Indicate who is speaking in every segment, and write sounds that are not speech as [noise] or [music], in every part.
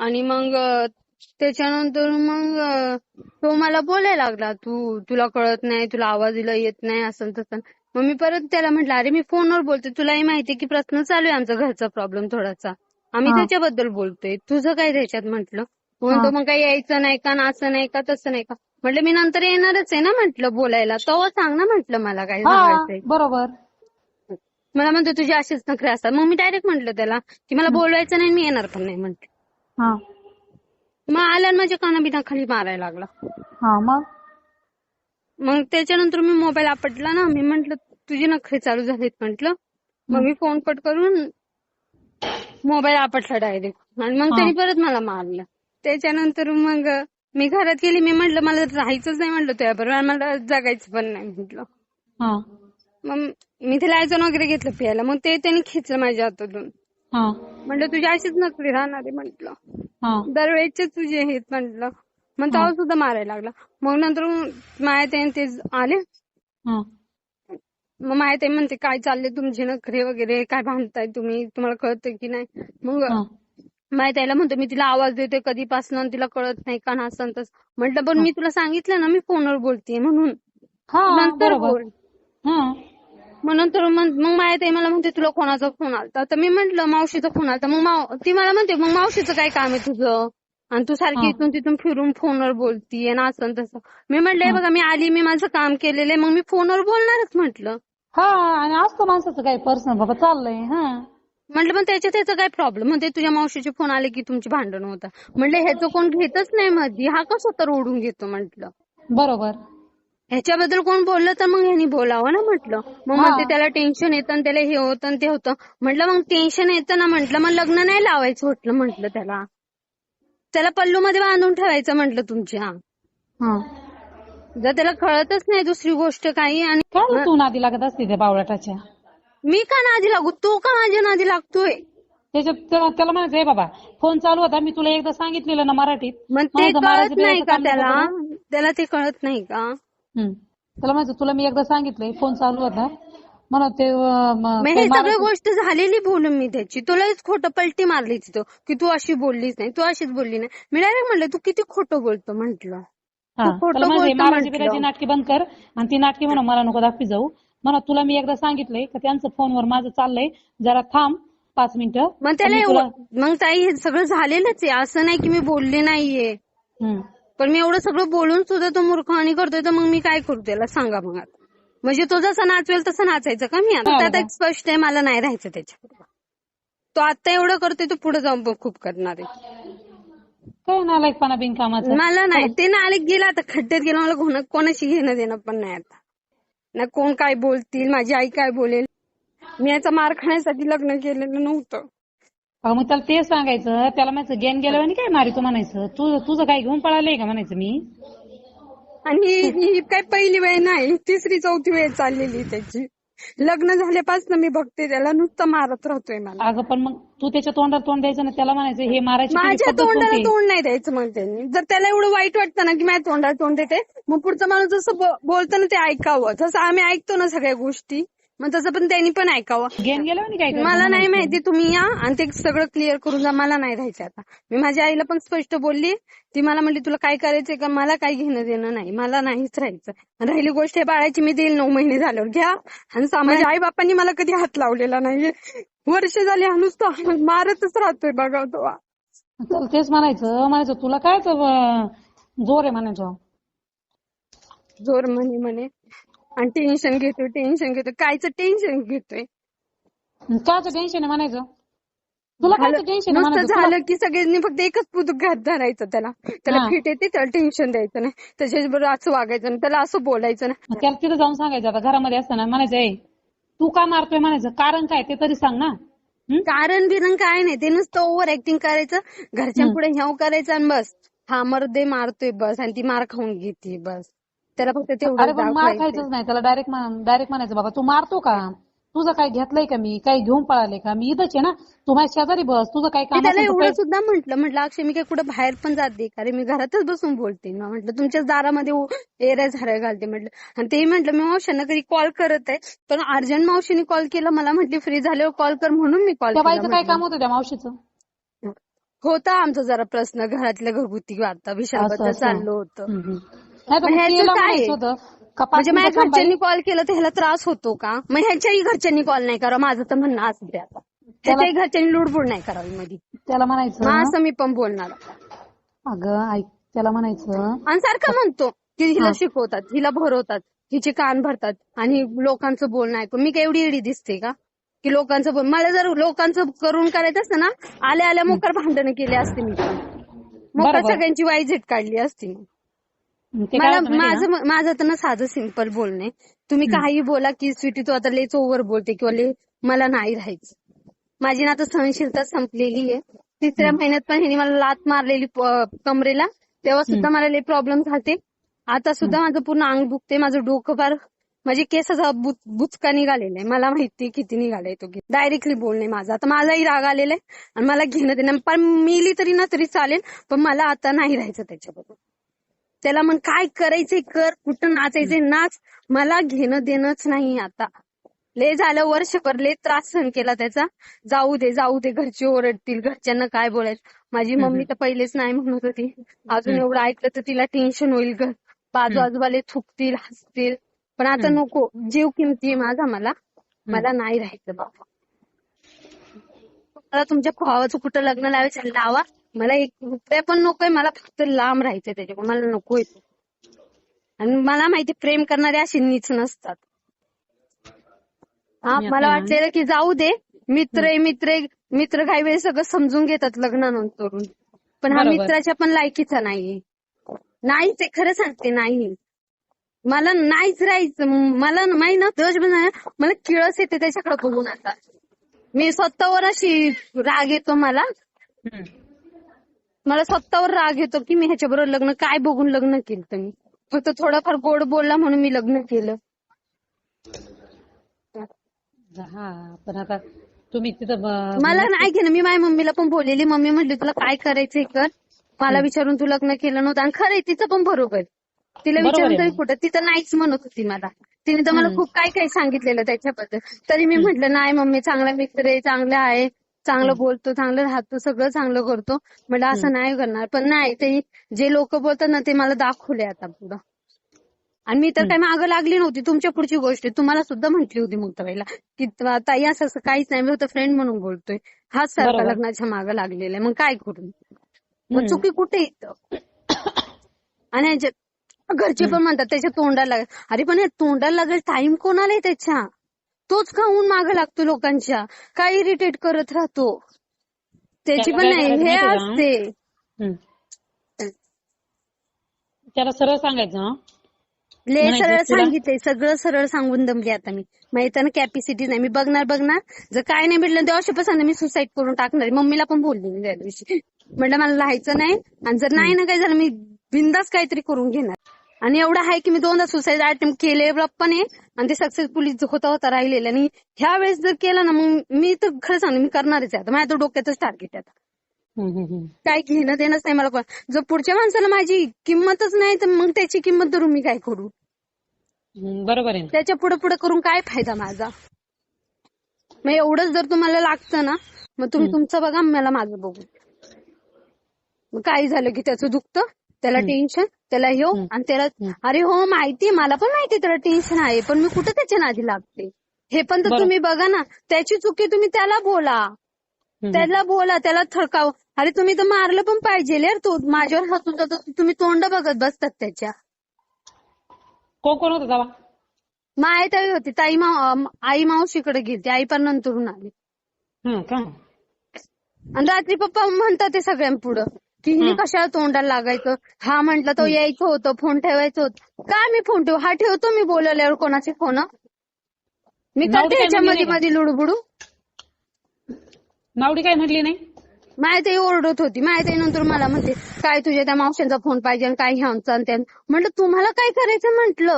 Speaker 1: आणि मग त्याच्यानंतर मग तो मला बोलायला लागला तू तुला कळत नाही तुला आवाज दिला येत नाही असं तसं. मग मी परत त्याला म्हटलं अरे मी फोनवर बोलते. तुलाही माहितीये की प्रश्न चालू आहे आमचा घरचा प्रॉब्लेम थोडासा. आम्ही. त्याच्याबद्दल बोलतोय. तुझं काय त्याच्यात? म्हटलं. म्हणतो. मग काही यायचं नाही का? ना असं नाही का? तसं नाही का? म्हटलं मी नंतर येणारच आहे ना? म्हटलं बोलायला. तेव्हा सांग ना म्हटलं मला काय सांगायचंय.
Speaker 2: बरोबर.
Speaker 1: मला म्हणतो तुझे असेच नखरे असतात. मग मी डायरेक्ट म्हटलं त्याला की मला बोलवायचं नाही मी येणार पण नाही म्हटलं.
Speaker 2: हा.
Speaker 1: मग आला आणि माझ्या कानाबिना खाली मारायला लागला.
Speaker 2: हा मग?
Speaker 1: मग त्याच्यानंतर मी मोबाईल आपटला ना मी म्हंटल तुझे नखरे चालू झालेत म्हंटल. मग मी फोन कट करून मोबाईल आपटला डायरेक्ट आणि मग. त्यांनी परत मला मारलं. त्याच्यानंतर मग मी घरात गेली मी म्हंटल मला राहायचंच नाही म्हटलं तुझ्याबरोबर आणि मला जगायचं पण नाही म्हटलं. मग मी ते लायझन वगैरे घेतलं प्यायला. मग ते त्यांनी खेचलं माझ्या हातातून
Speaker 2: हा.
Speaker 1: म्हटलं तुझे अशीच नकरी राहणार आहे म्हटलं.
Speaker 2: हा.
Speaker 1: दरवेळेचे तुझे आहेत म्हटलं. मग तेव्हा सुद्धा मारायला लागला. मग नंतर माया ते आले.
Speaker 2: हा.
Speaker 1: मग माहिती आहे म्हणते काय चालले तुमचे नखरे वगैरे? काय भांडताय तुम्ही? तुम्हाला कळतंय की नाही? मग
Speaker 2: हा.
Speaker 1: माहीत यायला म्हणतो मी तिला आवाज देते कधीपासून तिला कळत नाही का ना तसं? म्हटलं पण मी तुला सांगितलं ना मी फोनवर बोलतेय म्हणून.
Speaker 2: हा
Speaker 1: नंतर
Speaker 2: बरोबर.
Speaker 1: बोल.
Speaker 2: हा.
Speaker 1: मग नंतर मग मग माहीत आहे मला म्हणते तुला कोणाचा फोन आलता? तर मी म्हंटल मावशीचा फोन आलता. मग माव- ती मला म्हणते मग मावशीचं काय काम आहे तुझं? आणि तू सारखी. इथून तिथून फिरून फोनवर बोलतीये ना असं तसं. मी म्हटलं "हे बघा मी आली मी माझं काम केलेलं आहे मग मी फोनवर बोलणारच म्हटलं.
Speaker 2: हा आणि असतं माणसाचं काही पर्सनल बाबा चाललंय हा.
Speaker 1: म्हटलं पण त्याच्यात त्याचा काय प्रॉब्लेम म्हणजे तुझ्या मावशीचे फोन आले की तुमची भांडण होतं म्हटलं ह्याचं कोण घेतच नाही मध्ये हा कसं तर ओढून घेतो म्हटलं.
Speaker 2: बरोबर.
Speaker 1: ह्याच्याबद्दल कोण बोललं तर मग ह्यानी बोलावं ना म्हटलं. मग. म्हणते त्याला टेन्शन येतं आणि त्याला हे होतं आणि ते होतं. म्हटलं मग टेन्शन येतं ना म्हटलं. मग लग्न नाही लावायचं म्हटलं म्हटलं त्याला. त्याला पल्लू मध्ये बांधून ठेवायचं म्हटलं तुमच्या. जर त्याला कळतच नाही दुसरी गोष्ट काही आणि
Speaker 2: तू नादी लागत असते त्या बावळाटाच्या?
Speaker 1: मी का नादी लागू? तो का माझ्या नादी लागतोय?
Speaker 2: त्याच्यात त्याला म्हणायचं "हे बाबा फोन चालू होता. मी तुला एकदा सांगितलेलं ना मराठीत.
Speaker 1: मग ते कळत नाही का त्याला. त्याला ते कळत नाही का.
Speaker 2: त्याला म्हणायचं तुला मी एकदा सांगितलंय फोन चालू होता. म्हणत ते
Speaker 1: हे सगळी गोष्ट झालेली बोलून मी त्याची. तुलाच खोटं पलटी मारली तिथं की तू अशी बोललीच नाही तू अशीच बोलली नाही. मी डायरेक्ट म्हणलं तू किती खोटं बोलतो म्हंटल.
Speaker 2: नाटकी बंद कर आणि ती नाटकी म्हणा मला नको दाखवी जाऊ. म्हणा तुला मी एकदा सांगितलंय का त्यांचं फोनवर माझं चाललंय. जरा थांब पाच मिनिटं.
Speaker 1: मग त्याला मग ताई हे सगळं झालेलंच आहे. असं नाही की मी बोलले नाहीये. पण मी एवढं सगळं बोलून सुद्धा तो मूर्खवाणी करतोय तर मग मी काय करू त्याला सांगा मग आता. म्हणजे तो जसा नाचवेल तसं नाचायचं का मी आता?
Speaker 2: हा,
Speaker 1: त्यात
Speaker 2: बघा.
Speaker 1: एक स्पष्ट आहे मला नाही राहायचं त्याच्याबरोबर तो आता एवढं करतोय तो पुढे जाऊन खूप करणार आहे.
Speaker 2: काय नालायकपणा बिनकामाचा?
Speaker 1: मला नाही. ते नाले गेला आता खड्ड्यात गेला मला कोणा- कोणाशी घेणं देणं पण नाही आता. ना कोण काय बोलतील माझी आई काय बोलेल? मी याचा मार खाण्यासाठी लग्न केलेलं नव्हतं.
Speaker 2: अहो, मग त्याला ते सांगायचं त्याला म्हणायचं गेन गेलं आणि काय मारितो म्हणायचं तू तुझं काय घेऊन पळालंय का? म्हणायचं मी.
Speaker 1: आणि ही ही काय पहिली वेळ नाही तिसरी चौथी वेळ चाललेली त्याची. लग्न झाल्यापासून मी बघते त्याला नुसतं मारत राहतोय मला.
Speaker 2: अगं पण मग तू त्याच्या तोंडाला तोंड द्यायचं ना त्याला म्हणायचं हे मारायची तुझी
Speaker 1: माझ्या
Speaker 2: पद्धत
Speaker 1: तोंडाला
Speaker 2: कोणती?
Speaker 1: तोंड नाही द्यायचं मग त्यांनी. जर त्याला एवढं वाईट वाटतं ना की माझ्या तोंडाला तोंड देते मग पुढचा माणूस जसं बो- बोलतं ना ते ऐकावं. तसं आम्ही ऐकतो ना सगळ्या गोष्टी मग तसं पण त्यांनी पण ऐकावं.
Speaker 2: गेलं काय
Speaker 1: मला नाही. माहिती तुम्ही या आणि ते सगळं क्लिअर करून जा. मला नाही राहायचं आता. मी माझ्या आईला पण स्पष्ट बोलली. ती मला म्हणली तुला काय करायचंय का? मला काय घेणं देणं नाही. मला नाहीच राहायचं. राहिली गोष्ट हे बाळाची मी देईल नऊ महिने झाल्यावर. घ्या. आणि माझ्या आई बापांनी मला कधी हात लावलेला नाहीये. वर्ष झाली हा नुसतं [laughs] मारतच राहतोय बघा तो.
Speaker 2: चल तेच म्हणायचं. म्हणायचं तुला काय जोर आहे म्हणायचं.
Speaker 1: जोर म्हणे म्हणे. आणि टेन्शन घेतोय टेन्शन घेतोय. कायचं टेन्शन घेतोय?
Speaker 2: कायचं टेन्शन आहे म्हणायचं? तुला कायचं टेन्शन आहे
Speaker 1: नुसतं
Speaker 2: म्हणायचं? तुला-
Speaker 1: झालं की सगळ्यांनी फक्त एकच पुतुक घात धरायचं त्याला. त्याला
Speaker 2: हा.
Speaker 1: फिट येते त्याला टेन्शन द्यायचं नाही. त्याच्याबरोबर असं वागायचं नाही त्याला असं बोलायचं नाही.
Speaker 2: मग त्याला तिथं जाऊन सांगायचं आता घरामध्ये असताना म्हणायचं ए तू का मारतोय? म्हणायचं. कारण काय? ते तरी सांग ना. हं?
Speaker 1: कारण बिरण काय नाही. ते नुसतं ओव्हर ऍक्टिंग करायचं घरच्यांपुढे ह्याव करायचं आणि बस. हा मर्दे मारतोय बस आणि ती मार खाऊन घेते बस. त्याला फक्त
Speaker 2: अरे
Speaker 1: तेवढं
Speaker 2: पण मार खायचंच नाही. त्याला डायरेक्ट डायरेक्ट म्हणायचं बाबा तू मारतो का? तुझं काय घेतलंय का मी? काही घेऊन पळाले का? मी इथंच आहे ना. तू माझ्या शेजारी बस. तुझं काय काम
Speaker 1: त्याला
Speaker 2: असेल तर
Speaker 1: एवढं सुद्धा म्हटलं. म्हटलं अक्षय मी काय कुठं बाहेर पण जात दे का रे मी घरातच बसून बोलते. ना म्हटलं तुमच्याच दारामध्ये एऱ्या झाऱ्या घालते. म्हटलं. आणि तेही म्हटलं मी मावशांना कधी कॉल करत आहे. पण अर्जंट मावशीने कॉल केला. मला म्हटली फ्री झाल्यावर कॉल कर म्हणून मी कॉल
Speaker 2: त्या
Speaker 1: केला.
Speaker 2: बाईचं काय. काम होतं त्या मावशीचं?
Speaker 1: होता आमचा जरा प्रश्न. घरातल्या घरगुती आता विषयाबद्दल
Speaker 2: असं.
Speaker 1: चाललं होतं.
Speaker 2: हम्म, हम्म. नाही
Speaker 1: मग
Speaker 2: मग
Speaker 1: काय? म्हणजे माझ्या. घरच्यांनी कॉल केला तर ह्याला त्रास होतो का? मग ह्याच्याही घरच्यांनी कॉल नाही करा माझं तर म्हणणं असं ते आता. ह्याच्याही घरच्यांनी लुडबुड नाही करावी मध्ये
Speaker 2: त्याला
Speaker 1: मग
Speaker 2: म्हणायचं
Speaker 1: असं मी पण बोलणार
Speaker 2: अगं ऐक त्याला म्हणायचं
Speaker 1: आणि सारखं म्हणतो की हिला. शिकवतात हिला भरवतात हिचे कान भरतात आणि लोकांचं बोलणं ऐकून. मी काय एवढी एडी दिसते का? की लोकांचं बोल मला जर लोकांचं करून करायचं असतं ना आल्या आल्या मोकर भांडणं केली असते मी. पण मोकर
Speaker 2: बरोबर.
Speaker 1: सगळ्यांची वाई झेट काढली असती
Speaker 2: ते काय
Speaker 1: मला
Speaker 2: होतं माहितीये
Speaker 1: माझं माझं तर ना साधं सिंपल बोलणे. तुम्ही काही बोला की स्वीटी तू आता लेच ओव्हर बोलते किंवा ले मला नाही राहायचं. माझी ना आता सहनशीलता संपलेली आहे. तिसऱ्या महिन्यात पण ह्याने मला लात मारलेली कमरेला. तेव्हा सुद्धा मला लई प्रॉब्लेम झाले आता सुद्धा माझं पूर्ण अंग दुखते. माझं डोकं फार माझे बुच- बुचका निघालेला आहे. मला माहिती किती निघालाय तो डायरेक्टली बोलणे माझा. आता माझाही राग आलेला आहे आणि मला घेणं देणं पण मिली तरी ना तरी चालेल. पण मला आता नाही राहायचं त्याच्याबरोबर. त्याला मग काय करायचंय कर कुठं नाचायचंय नाच मला घेणं देणंच नाही आता. ले झालं वर्षभर ले त्रास सहन केला त्याचा. जाऊ दे जाऊ दे घरचे ओरडतील घरच्यांना काय बोलायचं? माझी मम्मी तर पहिलेच नाही म्हणत होती. अजून एवढं ऐकलं तर तिला टेन्शन होईल ग बाजू आजूबाले थुकतील हसतील. पण आता नको जीव किमती माझा मला. मला नाही राहायचं बाबा. मला तुमच्या भावाचं कुठं लग्न लावायचं लावा. मला एक रुपया पण नकोय मला फक्त लांब राहायचंय त्याच्याकडून मला नकोय तो. आणि मला माहिती प्रेम करणारे असे नीच नसतात. हा मला वाटलेलं की जाऊ दे मित्र मित्र मित्र काही वेळेस सगळं समजून घेतात लग्नानंतरून. पण हा. मित्राच्या पण लायकीचा नाहीये. नाहीच आहे खरं सांगते नाही मला नाहीच राहायचं मला माहिती ना मला किळस येते त्याच्याकडे बघून आता. मी स्वतःवर अशी राग येतो मला. मला स्वतःवर राग येतो की मी ह्याच्याबरोबर लग्न काय बघून लग्न केलं मी फक्त थोडाफार गोड बोलला म्हणून मी लग्न केलं.
Speaker 2: हा पण आता तुम्ही तिथं
Speaker 1: मला नाही केलं मी माझ्या मम्मीला पण बोललेली. मम्मी म्हटली तुला काय करायचंय कर? मला विचारून तू लग्न केलं नव्हतं. आणि खरंय तिचं पण बरोबर तिला विचारून तरी. कुठं? तिथं नाहीच म्हणत होती मला. तिने तर मला. खूप काय काय सांगितलेलं त्याच्याबद्दल. तरी मी म्हटलं नाही मम्मी चांगला मित्र आहे चांगला आहे. चांगलं बोलतो चांगलं राहतो सगळं चांगलं करतो. म्हटलं असं नाही करणार. पण नाही ते जे लोक बोलतात ना ते मला दाखवले आता पुढं. आणि मी तर काय मागं लागली नव्हती. तुमच्या पुढची गोष्ट आहे. तुम्हाला सुद्धा म्हटली होती मुक्ताबाईला की ताई असं असं काहीच नाही. मी होतं फ्रेंड म्हणून बोलतोय. हाच सारखा. लग्नाच्या मागं लागलेला आहे. मग काय करू? मग. चुकी कुठे येतं आणि ह्याच्या- घरचे पण म्हणतात त्याच्या तोंडाला लाग- अरे पण तोंडाला लागेल टाइम कोणाला आहे त्याच्या? तोच खाऊन मागं लागतो लोकांच्या? काय इरिटेट करत राहतो? त्याची पण नाही हे? असते.
Speaker 2: त्याला सरळ सांगायचं.
Speaker 1: ले सरळ
Speaker 2: तुला-
Speaker 1: सांगितलंय सगळं सरळ सांगून दमली आता मी. माहिती ना कॅपॅसिटी नाही. मी बघणार बघणार. जर काय नाही भेटलं तेव्हा अशा मी सुसाईड करून टाकणार. मम्मीला पण बोलली मी त्या दिवशी. म्हटलं मला राहायचं नाही. आणि जर नाही ना काय झालं मी बिंदास काहीतरी करून घेणार. आणि एवढं आहे की मी दोनदा सुसाईड अटेम्प्ट केले पण आहे. आणि ते सक्सेसफुली होता होता राहिलेलं आणि ह्या वेळेस जर केलं ना मग मी तर खरं सांगते मी करणारच आहे. आता माझ्या डोक्यातच टार्गेट आहे. काय घेणं देणंच नाही मला जर पुढच्या माणसाला माझी किंमतच नाही तर मग त्याची किंमत धरून मी काय करू?
Speaker 2: बरोबर आहे.
Speaker 1: त्याच्या पुढे पुढे करून काय फायदा माझा? मग एवढंच जर तुम्हाला लागतं ना मग तुम्ही तुमचं बघा मला माझं बघू मग काय झालं की त्याचं दुखतं त्याला टेन्शन त्याला येऊ आणि त्याला अरे हो माहितीये मला पण माहितीये त्याला टेन्शन आहे पण मी कुठं त्याच्या नादी लागते? हे पण तर. तुम्ही बघा ना त्याची चुकी तुम्ही त्याला बोला. त्याला बोला त्याला थडकाव. अरे तुम्ही तर मारलं पण पाहिजे तो माझ्यावर हसून जातो तुम्ही तोंड बघत बसतात त्याच्या.
Speaker 2: कोण कोण होतं
Speaker 1: माय ताई होती ताई मा आई मावशीकडे गेली आई पण नंतरून आली.
Speaker 2: हं, का?
Speaker 1: आणि रात्री पप्पा म्हणतात ते सगळ्यांपुढं. की हिने कशाला तोंडाला लागायचं? हा म्हंटल तो यायचं होतं फोन ठेवायचं होतं. काय मी फोन ठेवू? हा ठेवतो मी बोलवल्यावर कोणाचे फोन मी करते
Speaker 2: नाही.
Speaker 1: मध्ये लुडबुडू.
Speaker 2: नावडी काय म्हटली नाही?
Speaker 1: ओरडत होती. माय ताई नंतर मला म्हणते काय तुझ्या त्या मावशांचा फोन पाहिजे आणि काय ह्यांचा म्हटलं तुम्हाला काय करायचं? म्हंटल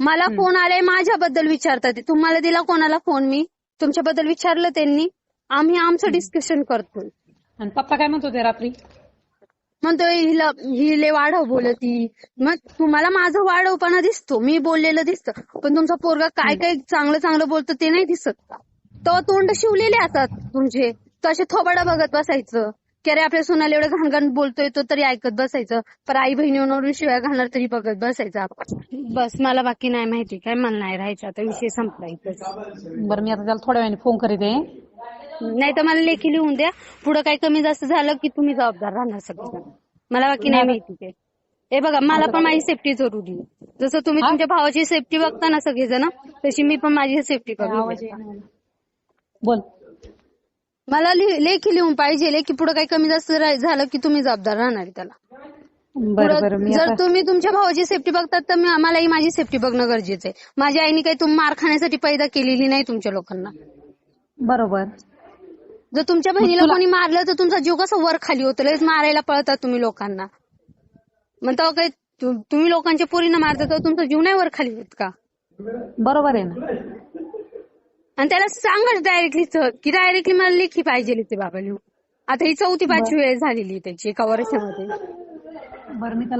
Speaker 1: मला फोन आलाय माझ्याबद्दल विचारतात ते. तुम्हाला दिला कोणाला फोन मी? तुमच्याबद्दल विचारलं त्यांनी. आम्ही आमचं डिस्कशन करतोय.
Speaker 2: आणि पप्पा काय म्हणत होते रात्री?
Speaker 1: म्हणतोय हिला ही लय वाढव बोलती मग तुम्हाला माझं वाढवपणा दिसतो. मी बोललेलं दिसतं. पण तुमचा पोरगा काय काय चांगलं चांगलं बोलतो ते नाही दिसत का? तेव्हा तोंड शिवलेले असतात तुमचे तसे थोबाडा बघत बसायचं. की अरे आपल्या सोनाला एवढं घाणघाण बोलतोय तो तरी ऐकत बसायचं. पण आई बहिणीवरून शिवाय घालणार तरी बघत बसायचं आपण. बस मला बाकी नाही माहिती. काय मला नाही राहायचं. आता विषय संपला
Speaker 2: बरं मी आता त्याला थोड्या वेळाने फोन करीत आहे.
Speaker 1: नाही तर मला लेखी लिहून द्या. पुढे काही कमी जास्त झालं की तुम्ही जबाबदार राहणार सगळं मला बाकी नाही माहिती ते. हे बघा मला पण माझी सेफ्टी जरुरी आहे. जसं तुम्ही? तुमच्या भावाची सेफ्टी बघता ना सगळेजण तशी मी पण माझी सेफ्टी
Speaker 2: येईना. बोल.
Speaker 1: मला लेखी लिहून पाहिजे लेखी पुढे काही कमी जास्त झालं की तुम्ही जबाबदार राहणार त्याला. जर तुम्ही तुमच्या भावाची सेफ्टी बघतात तर मलाही माझी सेफ्टी बघणं गरजेचं आहे. माझ्या आईने काही तुम मार खाण्यासाठी पैदा केलेली नाही तुमच्या लोकांना.
Speaker 2: बरोबर.
Speaker 1: जर तुमच्या बहिणीला कोणी मारलं तर तुमचा जीव कसा वर खाली होतो? लगेच मारायला पळतात तुम्ही लोकांना. मग तेव्हा काही तुम्ही लोकांच्या पोरींना मारता तर तुमचा जीव नाही वर खाली होत का?
Speaker 2: बरोबर आहे ना.
Speaker 1: आणि त्याला सांगा डायरेक्टली की डायरेक्टली मला लेखी पाहिजे ते बाबा लिहून. आता ही चौथी पाचवी वेळ झालेली त्याची एका वर्षामध्ये.
Speaker 2: बरं मी त्याला